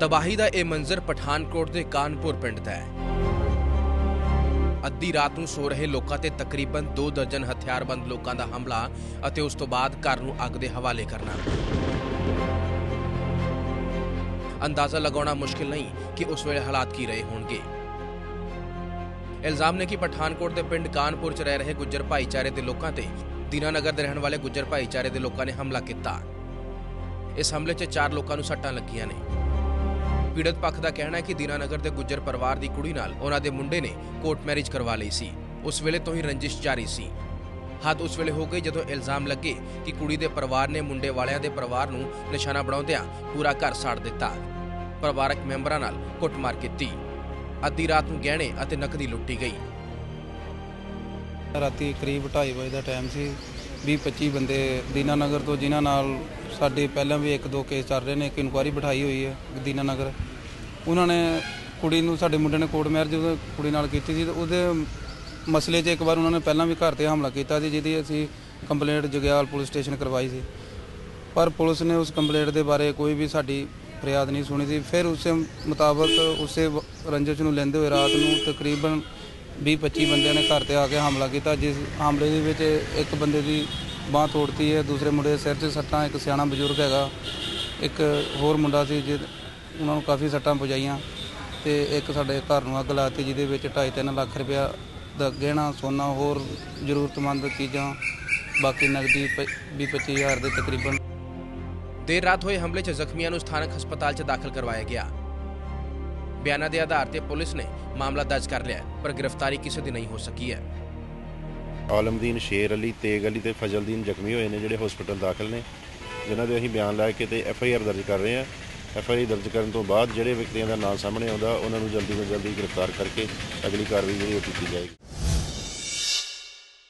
ਤਬਾਹੀ ਦਾ ਇਹ ਮੰਜ਼ਰ ਪਠਾਨਕੋਟ ਦੇ ਕਾਨਪੁਰ ਪਿੰਡ ਦਾ ਹੈ। ਅੱਧੀ ਰਾਤ ਨੂੰ ਸੋ ਰਹੇ ਲੋਕਾਂ ਤੇ ਤਕਰੀਬਨ 2 ਦਰਜਨ ਹਥਿਆਰਬੰਦ ਲੋਕਾਂ ਦਾ ਹਮਲਾ ਅਤੇ ਉਸ ਤੋਂ ਬਾਅਦ ਘਰ ਨੂੰ ਅੱਗ ਦੇ ਹਵਾਲੇ ਕਰਨਾ। ਅੰਦਾਜ਼ਾ ਲਗਾਉਣਾ ਮੁਸ਼ਕਿਲ ਨਹੀਂ ਕਿ ਉਸ ਵੇਲੇ ਹਾਲਾਤ ਕੀ ਰਹੇ ਹੋਣਗੇ। ਇਲਜ਼ਾਮ ਨੇ ਕਿ ਪਠਾਨਕੋਟ ਦੇ ਪਿੰਡ ਕਾਨਪੁਰ 'ਚ ਰਹਿ ਰਹੇ ਗੁੱਜਰ ਭਾਈਚਾਰੇ ਦੇ ਲੋਕਾਂ ਤੇ ਦੀਨਾਨਗਰ ਦੇ ਰਹਿਣ ਵਾਲੇ ਗੁੱਜਰ ਭਾਈਚਾਰੇ ਦੇ ਲੋਕਾਂ ਨੇ ਹਮਲਾ ਕੀਤਾ। ਇਸ ਹਮਲੇ 'ਚ ਚਾਰ ਲੋਕਾਂ ਨੂੰ ਸੱਟਾਂ ਲੱਗੀਆਂ ਨੇ। ਪੀੜਤ ਪੱਖ ਦਾ ਕਹਿਣਾ ਹੈ ਕਿ ਦੀਨਾਨਗਰ ਦੇ ਗੁੱਜਰ ਪਰਿਵਾਰ ਦੀ ਕੁੜੀ ਨਾਲ ਉਹਨਾਂ ਦੇ ਮੁੰਡੇ ਨੇ ਕੋਰਟ ਮੈਰਿਜ ਕਰਵਾ ਲਈ ਸੀ। ਉਸ ਵੇਲੇ ਤੋਂ ਹੀ ਰੰਜਿਸ਼ ਜਾਰੀ ਸੀ। ਹੱਦ ਉਸ ਵੇਲੇ ਹੋ ਗਈ ਜਦੋਂ ਇਲਜ਼ਾਮ ਲੱਗੇ ਕਿ ਕੁੜੀ ਦੇ ਪਰਿਵਾਰ ਨੇ ਮੁੰਡੇ ਵਾਲਿਆਂ ਦੇ ਪਰਿਵਾਰ ਨੂੰ ਨਿਸ਼ਾਨਾ ਬਣਾਉਂਦਿਆਂ ਪੂਰਾ ਘਰ ਸਾੜ ਦਿੱਤਾ। ਪਰਿਵਾਰਕ ਮੈਂਬਰਾਂ ਨਾਲ ਕੁੱਟਮਾਰ ਕੀਤੀ। ਅੱਧੀ ਰਾਤ ਨੂੰ ਗਹਿਣੇ ਅਤੇ ਨਕਦੀ ਲੁੱਟੀ ਗਈ। ਰਾਤੀ ਕਰੀਬ 2:30 ਵਜੇ ਦਾ ਟਾਈਮ ਸੀ। 20-25 ਬੰਦੇ ਦੀਨਾਨਗਰ ਤੋਂ, ਜਿਨ੍ਹਾਂ ਨਾਲ ਸਾਡੇ ਪਹਿਲਾਂ ਵੀ ਇੱਕ ਦੋ ਕੇਸ ਚੱਲ ਰਹੇ ਨੇ, ਇੱਕ ਇਨਕੁਆਇਰੀ ਬਿਠਾਈ ਹੋਈ ਹੈ ਦੀਨਾਨਗਰ। ਉਹਨਾਂ ਨੇ ਕੁੜੀ ਨੂੰ, ਸਾਡੇ ਮੁੰਡੇ ਨੇ ਕੋਰਟ ਮੈਰਿਜ ਕੁੜੀ ਨਾਲ ਕੀਤੀ ਸੀ ਤੇ ਉਹਦੇ ਮਸਲੇ 'ਚ ਇੱਕ ਵਾਰ ਉਹਨਾਂ ਨੇ ਪਹਿਲਾਂ ਵੀ ਘਰ ਤੇ ਹਮਲਾ ਕੀਤਾ ਸੀ, ਜਿਹਦੀ ਅਸੀਂ ਕੰਪਲੇਂਟ ਜਗਿਆਲ ਪੁਲਿਸ ਸਟੇਸ਼ਨ ਕਰਵਾਈ ਸੀ। ਪਰ ਪੁਲਿਸ ਨੇ ਉਸ ਕੰਪਲੇਂਟ ਦੇ ਬਾਰੇ ਕੋਈ ਵੀ ਸਾਡੀ ਫਰਿਆਦ ਨਹੀਂ ਸੁਣੀ ਸੀ। ਫਿਰ ਉਸੇ ਮੁਤਾਬਕ ਉਸੇ ਵ- ਰੰਜਿਸ਼ ਨੂੰ ਲੈਂਦੇ ਹੋਏ ਰਾਤ ਨੂੰ ਤਕਰੀਬਨ 20-25 ਬੰਦਿਆਂ ਨੇ ਘਰ ਤੇ ਆ ਕੇ ਹਮਲਾ ਕੀਤਾ ਜਿਸ ਹਮਲੇ ਦੇ ਵਿੱਚ ਇੱਕ ਬੰਦੇ ਦੀ ਬਾਹ ਤੋੜਤੀ ਹੈ ਦੂਸਰੇ ਮੁੰਡੇ ਦੇ ਸਿਰ 'ਚ ਸੱਟਾਂ ਇੱਕ ਸਿਆਣਾ ਬਜ਼ੁਰਗ ਹੈਗਾ ਇੱਕ ਹੋਰ ਮੁੰਡਾ ਸੀ ਜਿ ਉਹਨਾਂ ਨੂੰ ਕਾਫੀ ਸੱਟਾਂ ਪਜਾਈਆਂ ਤੇ ਇੱਕ ਸਾਡੇ ਘਰ ਨੂੰ ਅੱਗ ਲਾਤੀ ਜਿਹਦੇ ਵਿੱਚ 2.5-3 ਲੱਖ ਰੁਪਇਆ ਦਾ ਗਹਿਣਾ ਸੋਨਾ ਹੋਰ ਜ਼ਰੂਰਤਮੰਦ ਚੀਜ਼ਾਂ ਬਾਕੀ ਨਗਦੀ 20-25 ਹਜ਼ਾਰ ਦੇ ਤਕਰੀਬਨ ਦੇਰ ਰਾਤ ਹੋਏ ਹਮਲੇ 'ਚ ਜ਼ਖਮੀਆਂ ਨੂੰ ਸਥਾਨਕ ਹਸਪਤਾਲ 'ਚ ਦਾਖਲ ਕਰਵਾਇਆ ਗਿਆ। ਬਿਆਨਾਂ ਦੇ ਆਧਾਰ ਤੇ ਪੁਲਿਸ ਨੇ ਮਾਮਲਾ ਦਰਜ ਕਰ ਲਿਆ ਪਰ ਗ੍ਰਿਫਤਾਰੀ ਕਿਸੇ ਦੀ ਨਹੀਂ ਹੋ ਸਕੀ ਹੈ। ਆਲਮਦੀਨ ਸ਼ੇਰ ਅਲੀ, ਤੇਗ ਅਲੀ ਤੇ ਫਜ਼ਲਦੀਨ ਜ਼ਖਮੀ ਹੋਏ ਨੇ ਜਿਹੜੇ ਹਸਪੀਟਲ ਦਾਖਲ ਨੇ, ਜਿਨ੍ਹਾਂ ਦੇ ਅਸੀਂ ਬਿਆਨ ਲੈ ਕੇ ਤੇ ਐਫ ਆਈ ਆਰ ਦਰਜ ਕਰ ਰਹੇ ਹਾਂ। ਐਫ ਆਈ ਆਰ ਦਰਜ ਕਰਨ ਤੋਂ ਬਾਅਦ ਜਿਹੜੇ ਵਿਅਕਤੀਆਂ ਦਾ ਨਾਮ ਸਾਹਮਣੇ ਆਉਂਦਾ, ਉਹਨਾਂ ਨੂੰ ਜਲਦੀ ਤੋਂ ਜਲਦੀ ਗ੍ਰਿਫਤਾਰ ਕਰਕੇ ਅਗਲੀ ਕਾਰਵਾਈ ਜਿਹੜੀ ਉਹ ਕੀਤੀ ਜਾਏਗੀ।